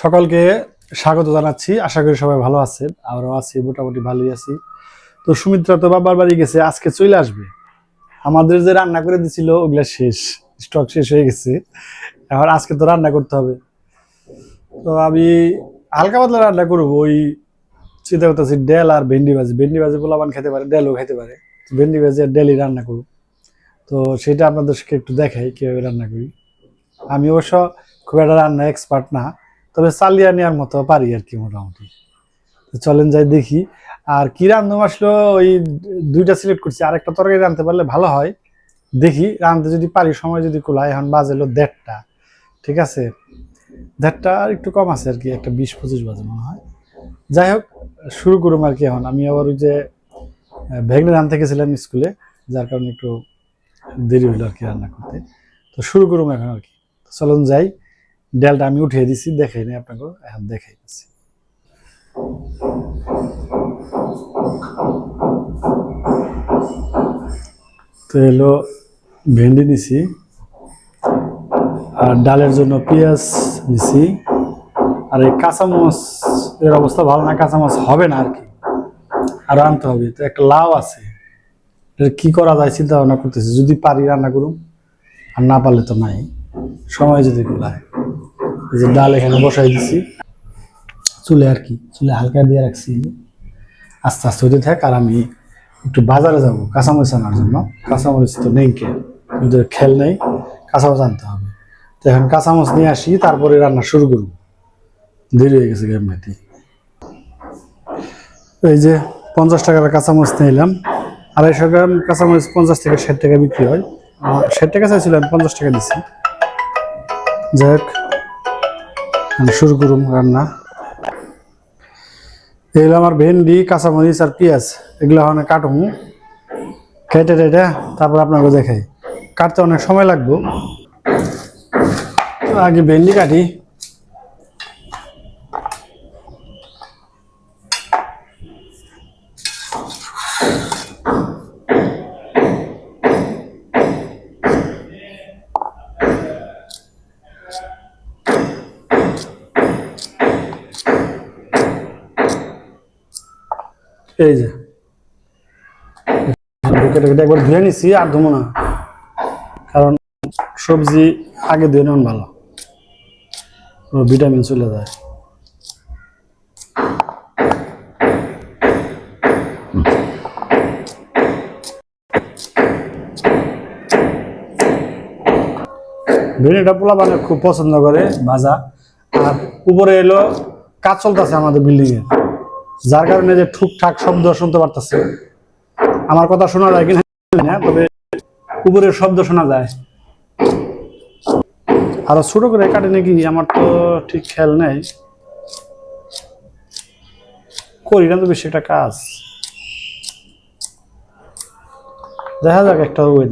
সকলকে স্বাগত জানাচ্ছি। আশা করি সবাই ভালো আছেন। আমরাও আছি, মোটামুটি ভালোই আছি। তো সুমিত্রা তো বাবার বাড়ি গেছে, আজকে চলে আসবে। আমাদের যে রান্না করে দিছিল, ওগুলা শেষ। স্টক শেষ হয়ে গেছে। এখন আজকে তো রান্না করতে হবে। তো আমি হালকা পাতলা রান্না করব। ওই চিন্তা করতেছি, ডেল আর ভেন্ডি ভাজি। ভেন্ডি ভাজি পোলাবান খেতে পারে, ডেলও খেতে পারে। ভেন্ডি ভাজি আর ডেলই রান্না করব। তো সেটা আপনাদেরকে একটু দেখাই, কীভাবে রান্না করি। আমি অবশ্য খুব একটা রান্না এক্সপার্ট না। তবে চালিয়ে নেওয়ার মতো পারি আর কি মোটামুটি। চলেন যাই দেখি। আর কি রান্ধম আসলো, ওই দুইটা সিলেক্ট করছি। আর একটা তরকারি রাঁধতে পারলে ভালো হয়। দেখি, রাঁধতে যদি পারি, সময় যদি কুলায়, এখন বাজেলো দেড়টা। ঠিক আছে? দেড়টা আর একটু কম আছে আর কি, একটা বিশ পঁচিশ বাজে মনে হয়। যাই হোক, শুরু করুম আর কি এখন। আমি আবার ওই যে ভেগনে রাঁধতে গেছিলাম স্কুলে, যার কারণে একটু দেরি হইল আর কি রান্না করতে। তো শুরু করুম এখন আর কি। চলুন যাই। ডালটা আমি উঠিয়ে দিছি, দেখাই নি আপনাকে, এখন দেখাই দিচ্ছি তো এলো ভেন্ডি নিছি, আর ডালের জন্য পেঁয়াজ নিছি। আর এই কাঁচামচ এর অবস্থা ভালো না কাঁচামচ হবে না আর কি, আর আনতে হবে। তো একটা লাউ আছে, এটা কি করা যায় চিন্তা ভাবনা করতেছি, যদি পারি রান্না করুন আর না পারলে তো নাই। সময় যদি কুলায় এই যে ডাল এখানে বসাই দিছি। চুলে আর কি, চুলে হালকা দিয়ে রাখছি। আস্তে আস্তে হতে থাক, আর আমি একটু বাজারে যাব, কাঁচামরিচ আনার জন্য। কাঁচামরিচ তো নেই কে ওদের খেল নেই, কাঁচামরিচ আনতে হবে। তো এখন কাঁচামরিচ নিয়ে আসি, তারপরে রান্না শুরু করব। দেরি হয়ে গেছে গ্রামবাতি এই যে পঞ্চাশ টাকার কাঁচামরিচ নিলাম আড়াইশো গ্রাম কাঁচামরিচ পঞ্চাশ থেকে ষাট টাকা বিক্রি হয়। ষাট টাকা চাইছিলাম, পঞ্চাশ টাকা দিচ্ছি যাই হোক, আমি শুরু করুম রান্না। এগুলো আমার ভেন্ডি, কাঁচামরিচ আর পেঁয়াজ, এগুলো এখন কাটুম। কেটে টেটে তারপর আপনাকে দেখাই। কাটতে অনেক সময় লাগবো। আগে ভেন্ডি কাটি। এই যে। কেটে কেটে একবার ধুয়ে নিছি আর ধুবো না। কারণ সবজি আগে ধুয়ে নেওয়া ভালো। ভিটামিন চলে যায়। ভেন্ডিটা পোলা বানে খুব পছন্দ করে, ভাজা। আর উপরে এলো কাজ চলতেছে আমাদের বিল্ডিং এর যার কারণে যে ঠুকঠাক শব্দ শুনতে পারতেছে। আমার কথা শোনা যায় কিনা তবে উপরের শব্দ শোনা যায়। আরও ছোট করে কাটে নাকি? আমার তো ঠিক খেয়াল নেই। করি না তো বেশি একটা কাজ। দেখা যাক একটা ওই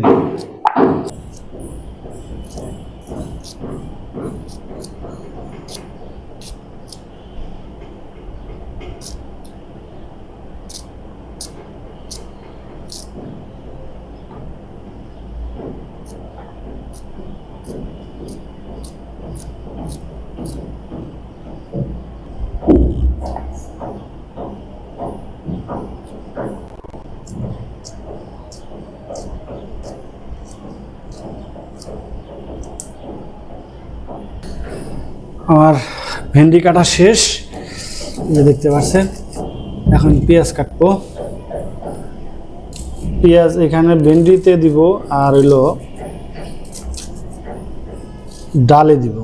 আমার ভেন্ডি কাটা শেষ। যে দেখতে পাচ্ছেন, এখন পেঁয়াজ কাটবো। পেঁয়াজ এখানে ভেন্ডিতে দিব আর হইল ডালে দিব।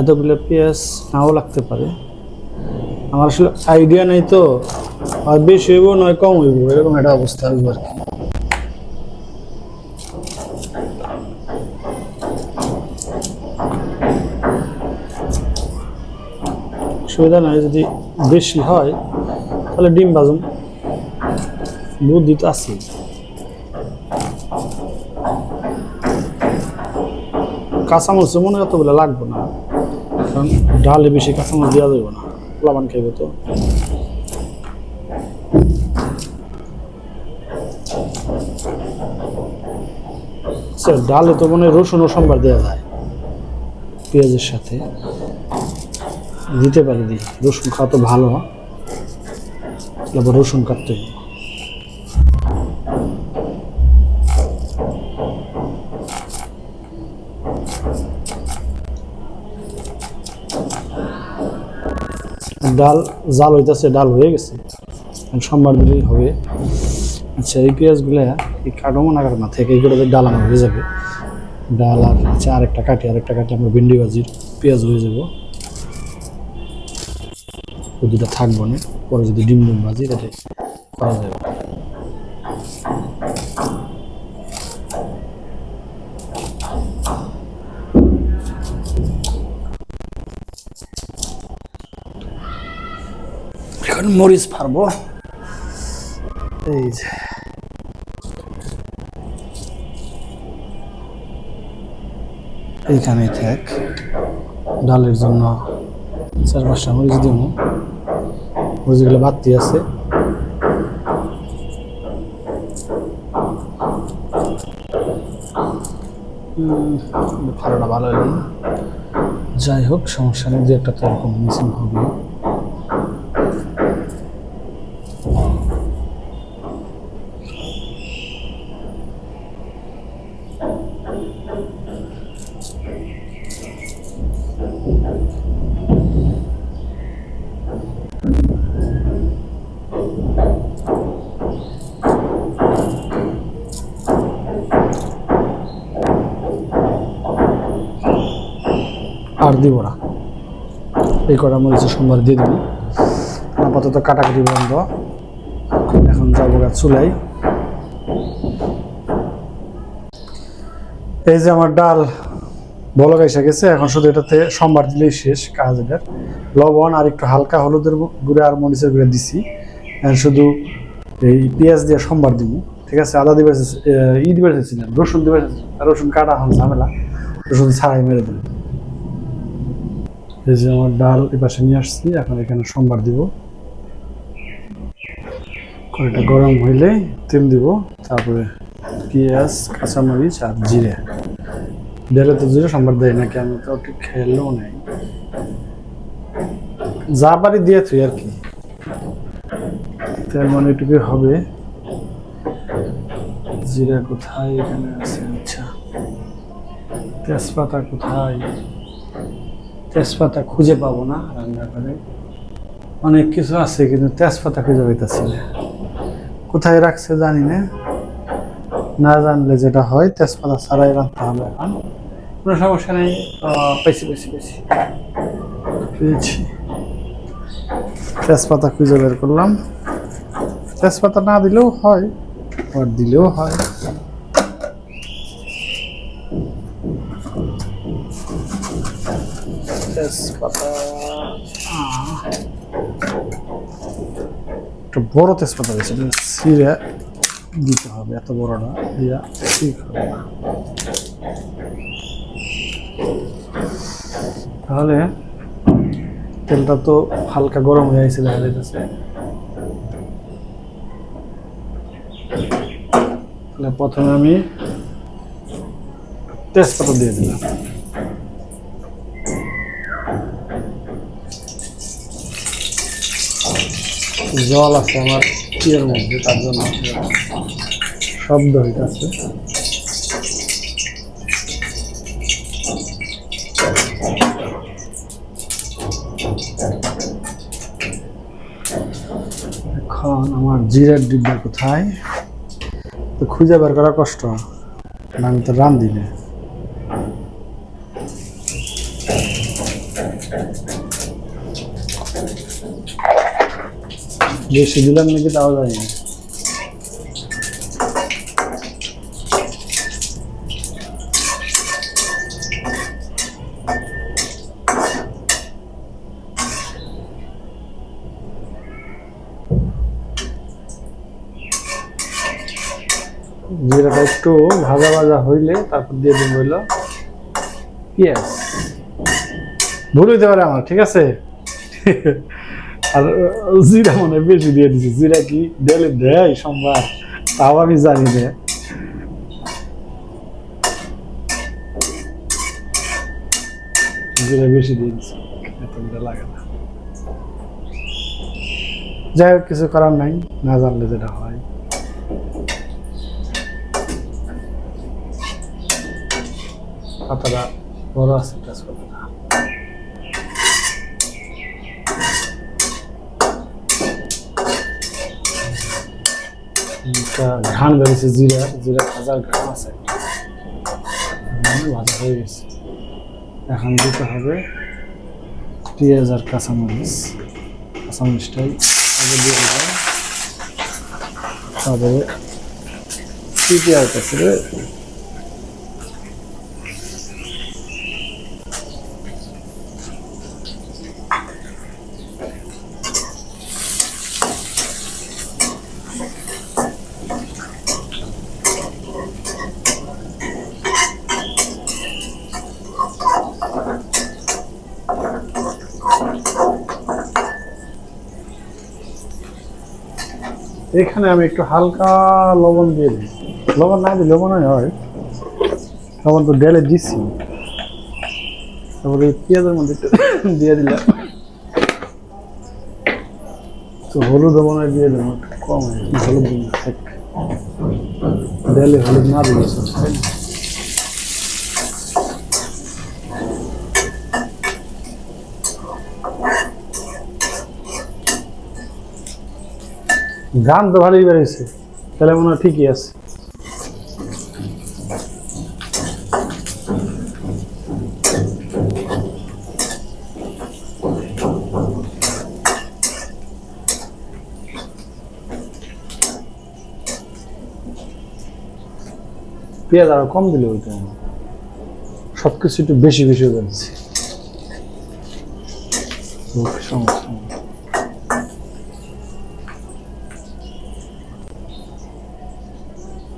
এতগুলো পেঁয়াজ নাও লাগতে পারে। আমার আসলে আইডিয়া নেই তো, আর বেশি হইব নয়, কম হইব, এরকম একটা অবস্থা হইব আর কি। সুবিধা নাই, যদি বেশি হয়, তাহলে ডিম বাজুন বুদ্ধি তো আছে কাঁচামরিচ মনে এতগুলো লাগবে না। কারণ ডালে বেশি কাঁচামরিচ দেওয়া যাবে না লাবান খাইবে তো। আচ্ছা ডালে তো মনে রসুন ও সম্বার দেওয়া যায়, পেঁয়াজের সাথে। দিতে পারি দিই রসুন খাওয়া তো ভালো। তারপর রসুন কাটতে। ডাল, জাল হইতেছে, ডাল হয়ে গেছে। সোমবার দিলেই হবে। আচ্ছা এই পেঁয়াজগুলো এই কাটবো না কাটবো না থেকে এইগুলো ডাল আমার হয়ে যাবে। ডাল আর আচ্ছা আরেকটা কাটি আরেকটা কাটি আমার ভিন্ডি ভাজির পেঁয়াজ হয়ে যাব। ওই থাকব না। পরে যদি ডিম ডিম ভাজি তাতে করা যাবে। এখন মরিচ ফারবো এই যে। এইখানেই থাক। ডালের জন্য চার পাঁচটা মরিচ দিব। মরিচগুলো বাড়তি আছে ভালোটা ভালো। যাই হোক, সমস্যা নেই যে একটা তো এরকম মিসিং হবে দিব না। এই কটা মরিচের সোমবার দিয়ে দিব। আপাতত কাটাকাটি বন্ধ। এখন যাব গা চুলাই। এই যে আমার ডাল বলক এসে গেছে। এখন শুধু এটাতে সোমবার দিলেই শেষ কাজ এটার। লবণ আর একটু হালকা হলুদের গুঁড়ে আর মরিচের গুঁড়ে দিছি। শুধু এই পেঁয়াজ দিয়ে সোমবার দিব। ঠিক আছে? আদা দিবে ই দিবে রসুন দিবে রসুন কাটা এখন ঝামেলা। রসুন ছাড়াই মেরে দিল এই যে আমার ডাল এই পাশে নিয়ে আসছি, এখন এখানে সোমবার দিব। কড়াইটা গরম হইলে তেল দিব, তারপরে পেঁয়াজ, কাঁচামরিচ আর জিরে। ডালে তো জিরে, সোমবার দেয় নাকি? আমি তো ঠিক খেলেও নেই। যা পারি দিয়ে তুই আর কি। তেল মানে এটুকুই হবে। জিরা কোথায়? এখানে আছে আচ্ছা। তেজপাতা কোথায়? তেজপাতা খুঁজে পাবো না রান্না করে অনেক কিছু আছে, কিন্তু তেজপাতা খুঁজে পাইতেছি না। কোথায় রাখছে জানি না। না জানলে যেটা হয়, তেজপাতা ছাড়াই রাখতে হবে এখন। কোনো সমস্যা নেই পেয়েছি পেয়েছি পেয়েছি পেয়েছি। তেজপাতা খুঁজে বের করলাম। তেজপাতা না দিলেও হয়, আবার দিলেও হয়। তেজপাতা। একটা বড় তেজপাতা দিয়েছে, এটা সিরে দিতে হবে, এত বড়টা দিয়া ঠিক হবে। তাহলে তেলটা তো হালকা গরম হয়ে গেছে, দেখা যাইতেছে প্রথমে আমি তেজপাতা দিয়ে দিলাম জল আছে আমার ইয়ের মধ্যে, তার জন্য শব্দ হইতেছে। এখন আমার জিরার ডিব্বা কোথায়? তো খুঁজে বের করা কষ্ট আমি তো রান্ধি না বেশি দিলাম নাকি তাও জানি না। জিরাটা একটু ভাজা ভাজা হইলে তারপর দিয়ে দিন হইল পেঁয়াজ। ভুল হইতে পারে আমার, ঠিক আছে? আর জিরা মনে বেশি দিয়ে দিছি। জিরা কি দেয় সোমবার? তাও আমি জানি না। জিরা বেশি দিয়ে দিছি। এতটা লাগে না। যাই হোক, কিছু করার নাই। না জানলে যেটা হয়। পাতাটা বড় আছে কাজ করবে না একটা ঘ্রাণ বেরিয়েছে জিরা জিরা হাজার ঘ্রাণ আছে। ভাজা হয়ে গেছে। এখন দিতে হবে পেঁয়াজ আর কাঁচামরিচ। কাঁচামরিচটাই আগে দিয়ে দেবেন তারপরে কি পেঁয়াজ আছে এখানে আমি একটু হালকা লবণ দিয়ে দিই। লবণ না দিলে মনে হয়। লবণ তো ডেলে দিচ্ছি তারপরে পেঁয়াজের মধ্যে একটু দিয়ে দিলাম। তো হলুদ হয় দিয়ে দিলাম, একটু কম হলুদ দিন ডেলে হলুদ না দিলে গান তো ভালোই বেড়েছে তাহলে মনে হয় ঠিকই আছে। পেঁয়াজ আরও কম দিলে ওইটা সব কিছু একটু বেশি বেশি হয়ে যাচ্ছে। সমস্যা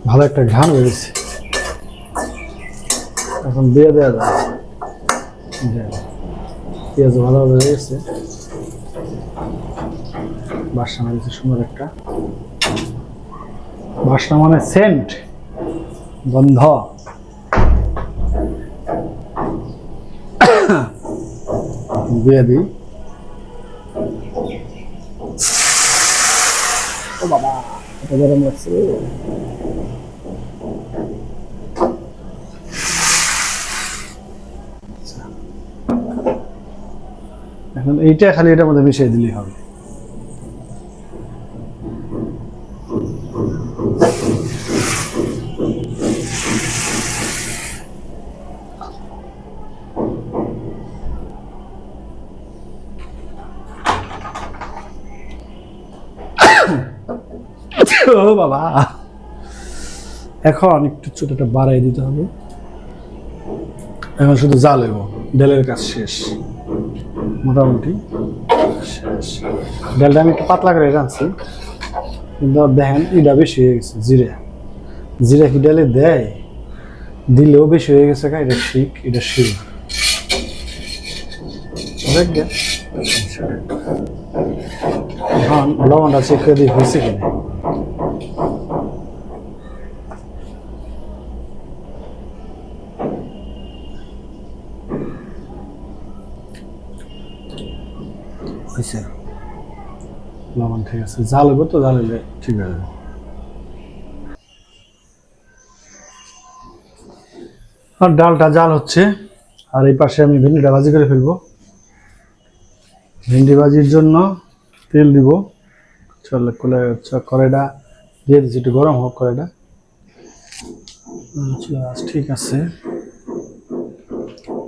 ভালো একটা ঘান বেরিয়েছে এখন দিয়ে দেওয়া যায়। পেঁয়াজ ভালোভাবে গেছে। বাসনা হয়েছে সুন্দর একটা। বাসনা মানে সেন্ট, গন্ধ। দিয়ে দিই। বাবা গরম লাগছে। এখন এইটা খালি এটার মধ্যে মিশিয়ে দিলেই হবে। ও বাবা। এখন একটু ছোটটা বাড়াই দিতে হবে। এখন শুধু জাল হইব। ডালের কাজ শেষ। মোটামুটি। ডালটা আমি একটু পাতলা করে রাখছি কিন্তু দেখেন এটা বেশি হয়ে গেছে, জিরে। জিরা কি ডালে দেয়? দিলেও বেশি হয়ে গেছে কা এটা শিক এটা শিল লবণটা চেক করে দিই হয়েছে কিনা হয়েছে লবণ ঠিক আছে। জাল হইব তো, জাল হইলে ঠিক আছে। আর ডালটা জাল হচ্ছে, আর এই পাশে আমি ভেন্ডিটা ভাজি করে ফেলব। ভেন্ডি ভাজির জন্য তেল দিব। চলে কোলে কড়াইটা দিয়ে দিচ্ছি, একটু গরম হোক কড়াইটা। আচ্ছা ঠিক আছে।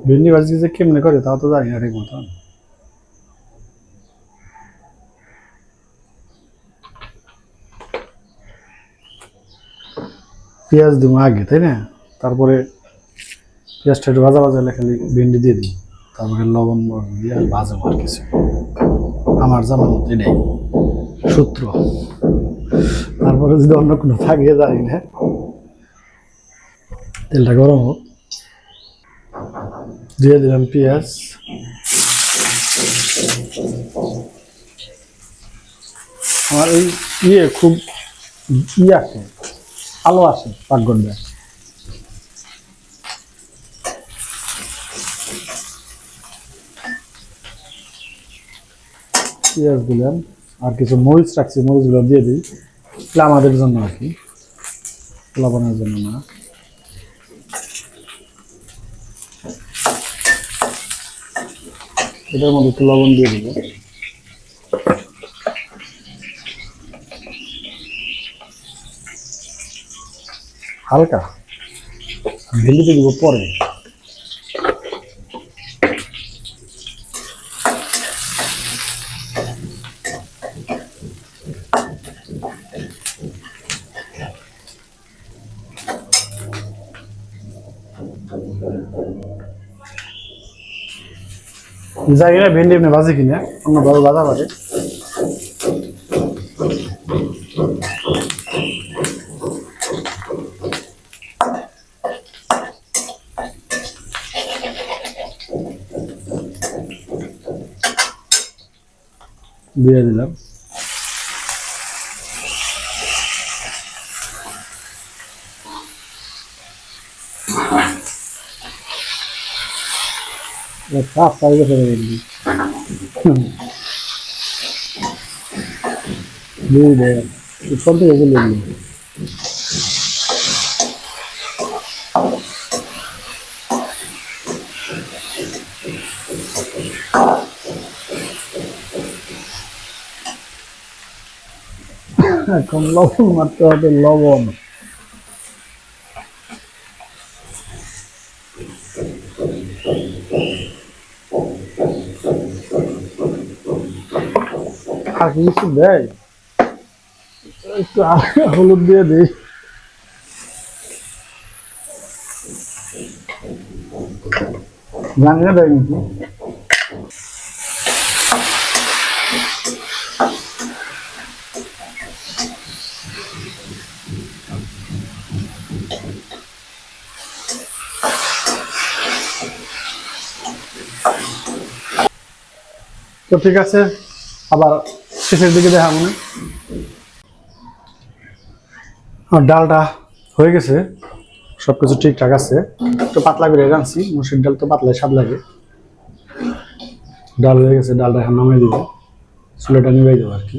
ভেন্ডি ভাজি যে কেমনে করে, তাও তো জানি না ঠিক মতন। পেঁয়াজ দিব আগে, তাই না? তারপরে পেঁয়াজটা একটু ভাজা ভাজা খালি ভেন্ডি দিয়ে দিই তারপরে লবণ দিয়ে আর ভাজাবো আর কিছু। আমার জানার মতো নেই। সূত্র। তারপরে যদি অন্য কোনো থাকে জানি না? তেলটা গরম হোক। দিয়ে দিলাম পেঁয়াজ। আমার এই ইয়ে খুব ইয়ে আলো আসে পাকঘরটা পেঁয়াজ দিলাম আর কিছু মরিচ রাখছি, মরিচগুলো দিয়ে দিই। এগুলো আমাদের জন্য আর কি। লবণের জন্য না। এটার মধ্যে একটু লবণ দিয়ে দিব। হালকা। ভেন্ডিতে দিব পরে। জানি না ভেন্ডি এমনি ভাজি কিনা? অন্যভাবে ভাজা পারে দিয়ে দিলাম সাফ পাই গেছে রে ভেন্ডি দিয়ে দে সব থেকে এগুলো নিয়ে এখন লবণ মারতে হবে, লবণ। আর কিছু দেয়? একটু হলুদ দিয়ে দিই। জানি দেয় নাকি? তো ঠিক আছে, আবার শেষের দিকে দেখা মনে ডালটা হয়ে গেছে সব কিছু ঠিকঠাক আছে। একটু পাতলা করে রাঁধছি, মুসুর ডাল তো পাতলা স্বাদ লাগে। ডাল হয়ে গেছে, ডালটা এখন নামিয়ে দিব, চুলাটা নিবাই দেবো আর কি।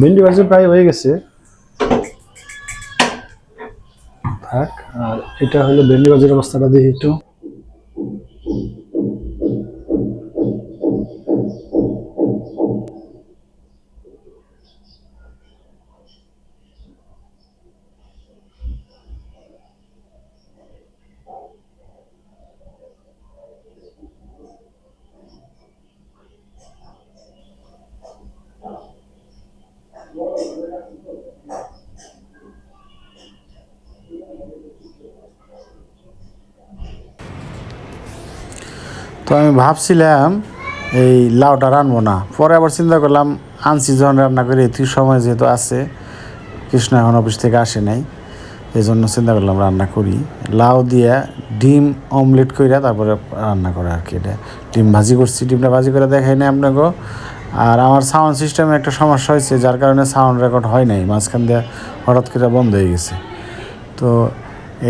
ভেন্ডি ভাজি প্রায় হয়ে গেছে। থাক, আর এটা হলো ভেন্ডি ভাজির অবস্থাটা দেখি একটু। তো আমি ভাবছিলাম, এই লাউটা রানবো না। পরে আবার চিন্তা করলাম, আনছি, যখন রান্না করি তুই সময় যেহেতু আছে, কৃষ্ণ এখন অফিস থেকে আসে নাই এই জন্য চিন্তা করলাম রান্না করি। লাউ দিয়ে ডিম অমলেট কইরা তারপরে রান্না করে আর কি এটা। ডিম ভাজি করছি, ডিমটা ভাজি করে দেখাই নাই আপনাকে। আর আমার সাউন্ড সিস্টেমে একটা সমস্যা হয়েছে, যার কারণে সাউন্ড রেকর্ড হয় নাই, মাঝখান দিয়ে হঠাৎ করে বন্ধ হয়ে গেছে। তো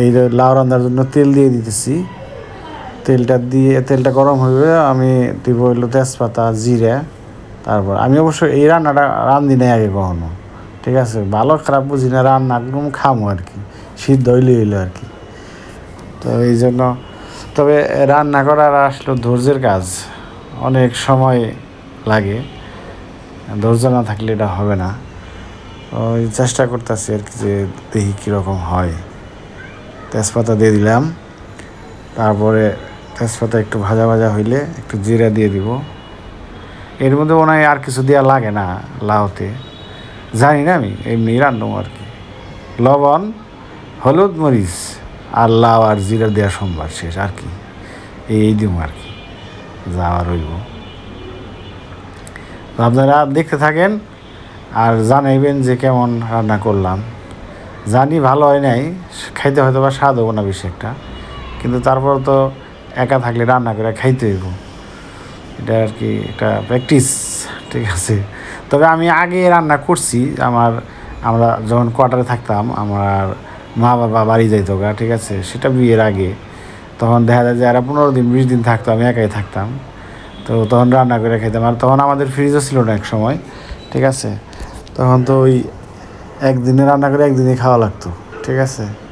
এই লাউ রান্নার জন্য তেল দিয়ে দিতেছি তেলটা দিয়ে, তেলটা গরম হইবে, আমি দিব হইল তেজপাতা, জিরা, তারপর আমি অবশ্য এই রান্নাটা রান্ধি নাই আগে কখনো, ঠিক আছে? ভালো খারাপ বুঝি না, রান্না একদম খামো আর কি সিদ্ধ হইলে হইল আর কি তো এই জন্য, তবে রান্না করার আসলো ধৈর্যের কাজ, অনেক সময় লাগে, ধৈর্য না থাকলে এটা হবে না। ওই চেষ্টা করতেছি আর কি যে দেখি কীরকম হয়। তেজপাতা দিয়ে দিলাম, তারপরে তেজপাতা একটু ভাজা ভাজা হইলে একটু জিরা দিয়ে দিব। এর মধ্যে মনে হয় আর কিছু দেওয়া লাগে না লাউতে। জানি না আমি, এমনি রান্নাম আর কি। লবণ, হলুদ মরিচ আর লাউ আর জিরা দেওয়া সোমবার শেষ আর কি। এই দিব আর কি যাওয়া রইব আপনারা দেখতে থাকেন আর জানাইবেন যে কেমন রান্না করলাম। জানি ভালো হয় নাই, খাইতে হয়তো বা স্বাদ হব না বেশি একটা, কিন্তু তারপর তো একা থাকলে রান্না করে খাইতে হইব। এটা আর কি একটা প্র্যাকটিস ঠিক আছে? তবে আমি আগে রান্না করছি, আমার, আমরা যখন কোয়ার্টারে থাকতাম, আমার মা বাবা বাড়ি যাইতো গা, ঠিক আছে? সেটা বিয়ের আগে। তখন দেখা যায় যে আর পনেরো দিন, বিশ দিন থাকতো, আমি একাই থাকতাম। তো তখন রান্না করে খাইতাম। আর তখন আমাদের ফ্রিজও ছিল না এক সময়, ঠিক আছে? তখন তো ওই একদিনে রান্না করে একদিনে খাওয়া লাগতো, ঠিক আছে?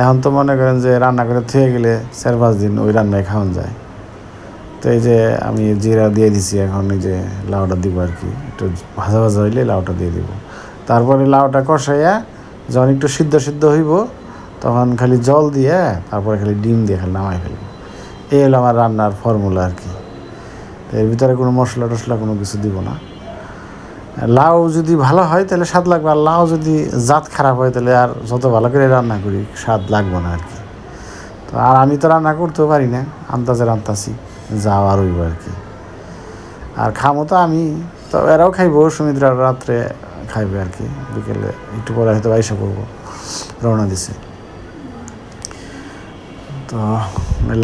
এখন তো মনে করেন যে রান্না করে থুয়ে গেলে চার পাঁচ দিন ওই রান্নায় খাওয়ান যায়। তো এই যে আমি জিরা দিয়ে দিছি, এখন এই যে লাউটা দিব আর কি। একটু ভাজা ভাজা হইলে লাউটা দিয়ে দিব। তারপরে লাউটা কষাইয়া যখন একটু সিদ্ধ সিদ্ধ হইব, তখন খালি জল দিয়ে, তারপরে খালি ডিম দিয়ে খালি নামাই ফেলব। এই হলো আমার রান্নার ফর্মুলা আর কি। এর ভিতরে কোনো মশলা টশলা কোনো কিছু দিব না। লাউ যদি ভালো হয় তাহলে স্বাদ লাগবে, আর লাউ যদি জাত খারাপ হয় তাহলে আর যত ভালো করে রান্না করি স্বাদ লাগবে না আর কি তো আর আমি তো রান্না করতেও পারি না, আন্দাজে রান্তাছি, যাও আর হইব আর কি আর খামো তো আমি, তো এরাও খাইবো, সুমিত্রা রাত্রে খাইবে আর কি বিকেলে একটু পরে হয়তো আইসা করব রওনা দিছে। তো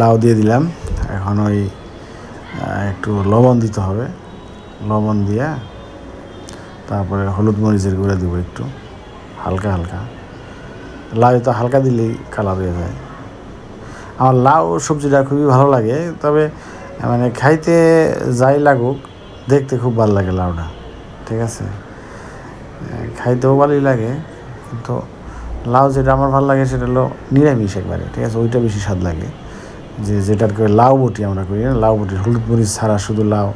লাউ দিয়ে দিলাম, এখন ওই একটু লবণ দিতে হবে, লবণ দিয়ে তারপরে হলুদ মরিচের গুঁড়া দিব একটু, হালকা হালকা। লাউ তো হালকা দিলেই কালার হয়ে যায়। আমার লাউ সবজিটা খুবই ভালো লাগে, তবে মানে খাইতে যাই লাগুক, দেখতে খুব ভালো লাগে লাউটা, ঠিক আছে? খাইতেও ভালোই লাগে, কিন্তু লাউ যেটা আমার ভালো লাগে সেটা হলো নিরামিষ একবারে, ঠিক আছে? ওইটা বেশি স্বাদ লাগে। যে যেটার করে লাউ বটি আমরা করি লাউ বটি হলুদ মরিচ ছাড়া শুধু লাউ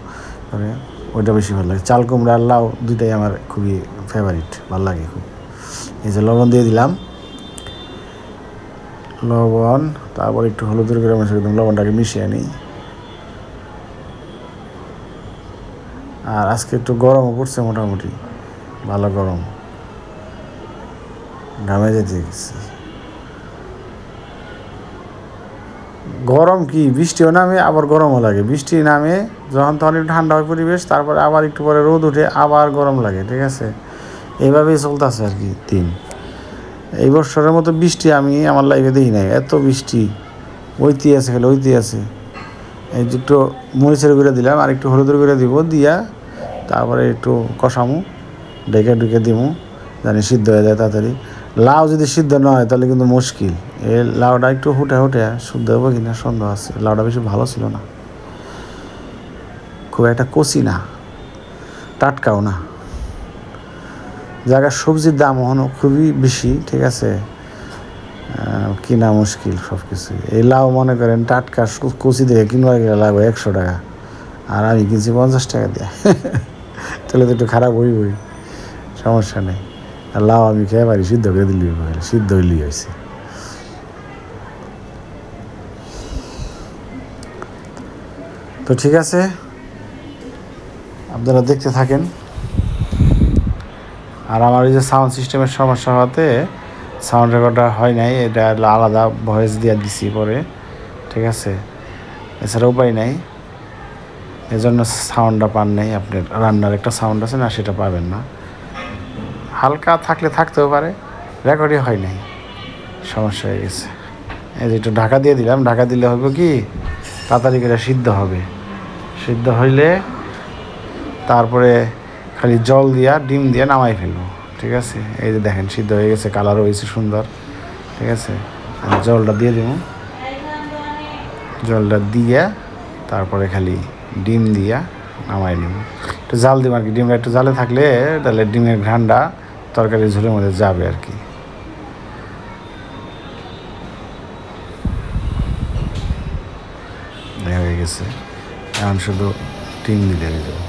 করে ওইটা বেশি ভালো লাগে। চাল কুমড়া, লাউ দুইটাই আমার খুবই ফেভারিট ভালো লাগে খুব। এই যে লবণ দিয়ে দিলাম। লবণ, তারপর একটু হলুদের করে মিশিয়ে দিলাম লবণটাকে মিশিয়ে নিই। আর আজকে একটু গরমও পড়ছে মোটামুটি, ভালো গরম। ঘামে যেতে গেছি। গরম কি? বৃষ্টিও নামে, আবার গরমও লাগে। বৃষ্টি নামে, যখন তখন একটু ঠান্ডা হয় পরিবেশ, তারপরে আবার একটু পরে রোদ উঠে, আবার গরম লাগে, ঠিক আছে? এইভাবেই চলতেছে আর কি দিন। এই বছরের মতো বৃষ্টি আমি আমার লাইফে দেখি নাই। এত বৃষ্টি ওইতি আছে খালি ওইতি আছে এই যে একটু মরিচের গুঁড়া দিলাম, আর একটু হলুদের গুঁড়া দিব, দিয়া তারপরে একটু কষামু, ডেকে ডুকে দিমু, জানি সিদ্ধ হয়ে যায় তাড়াতাড়ি। লাউ যদি সিদ্ধ না হয়, তাহলে কিন্তু মুশকিল। এই লাউটা একটু হুটে হুটে শুদ্ধ হবে কিনা সন্দেহ আছে। লাউটা বেশি ভালো ছিল না। খুব একটা কচি না। টাটকাও না। জায়গার সবজির দাম এখনও খুবই বেশি, ঠিক আছে? কিনা মুশকিল সব কিছু এই লাউ মনে করেন টাটকা কচি দেখে কিনবার গেলে লাগবে একশো টাকা। আর আমি কিনছি পঞ্চাশ টাকা দিয়ে। তাহলে তো একটু খারাপ হই হই সমস্যা নেই। লাউ আমি খেয়ে পারি সিদ্ধ করে দিলি সিদ্ধ হইলি হয়েছে তো ঠিক আছে, আপনারা দেখতে থাকেন। আর আমার এই যে সাউন্ড সিস্টেমের সমস্যা হওয়াতে সাউন্ড রেকর্ডার হয় নাই, এটা আলাদা ভয়েস দিয়ে দিছি পরে, ঠিক আছে? এছাড়া উপায় নাই। এজন্য সাউন্ডটা পান নাই, আপনার রান্নার একটা সাউন্ড আছে না, সেটা পাবেন না। হালকা থাকলে থাকতেও পারে, রেকর্ডই হয় নাই। সমস্যা হয়ে গেছে। এই যে একটু ঢাকা দিয়ে দিলাম, ঢাকা দিলে হবে কি, তাড়াতাড়ি করে সিদ্ধ হবে। সিদ্ধ হইলে তারপরে খালি জল দিয়া, ডিম দিয়ে নামাই ফেলব, ঠিক আছে? এই যে দেখেন, সিদ্ধ হয়ে গেছে কালারও হয়েছে সুন্দর, ঠিক আছে? জলটা দিয়ে দেবো। জলটা দিয়ে তারপরে খালি ডিম দিয়া নামাই নিব। একটু জাল দিব আর কি, ডিমটা একটু জালে থাকলে তাহলে ডিমের ঘ্রানটা তরকারি ঝোলের মধ্যে যাবে আর কি। হয়ে গেছে। এখন শুধু টিম দিলে হয়ে যাবে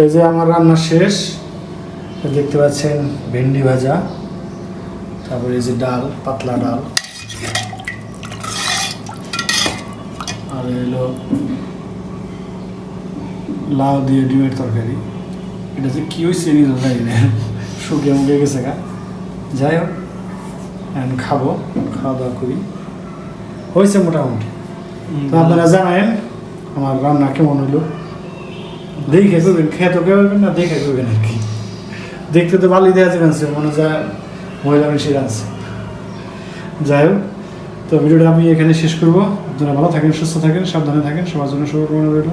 এই যে আমার রান্না শেষ দেখতে পাচ্ছেন ভেন্ডি ভাজা তারপরে এই যে ডাল পাতলা ডাল। আর এলো লাউ দিয়ে ডিমের তরকারি। এটা যে কি হয়েছে নিজেও জানি না। শুকিয়ে মুখে গেছে গা। যাই হোক এখন খাব খাওয়া দাওয়া করি। হয়েছে মোটামুটি। তো আপনারা জানেন আমার রান্না কেমন হইল? দেখে করবেন খেয়ে তো বলবেন না, দেখে করবেন আর কি। দেখতে তো বালি দেওয়া যাবে মনে যায় মহিলা মানুষের আছে যাই হোক, তো ভিডিওটা আমি এখানে শেষ করব। আপনারা ভালো থাকেন, সুস্থ থাকেন, সাবধানে থাকেন, সবার জন্য শুভকামনা রইল।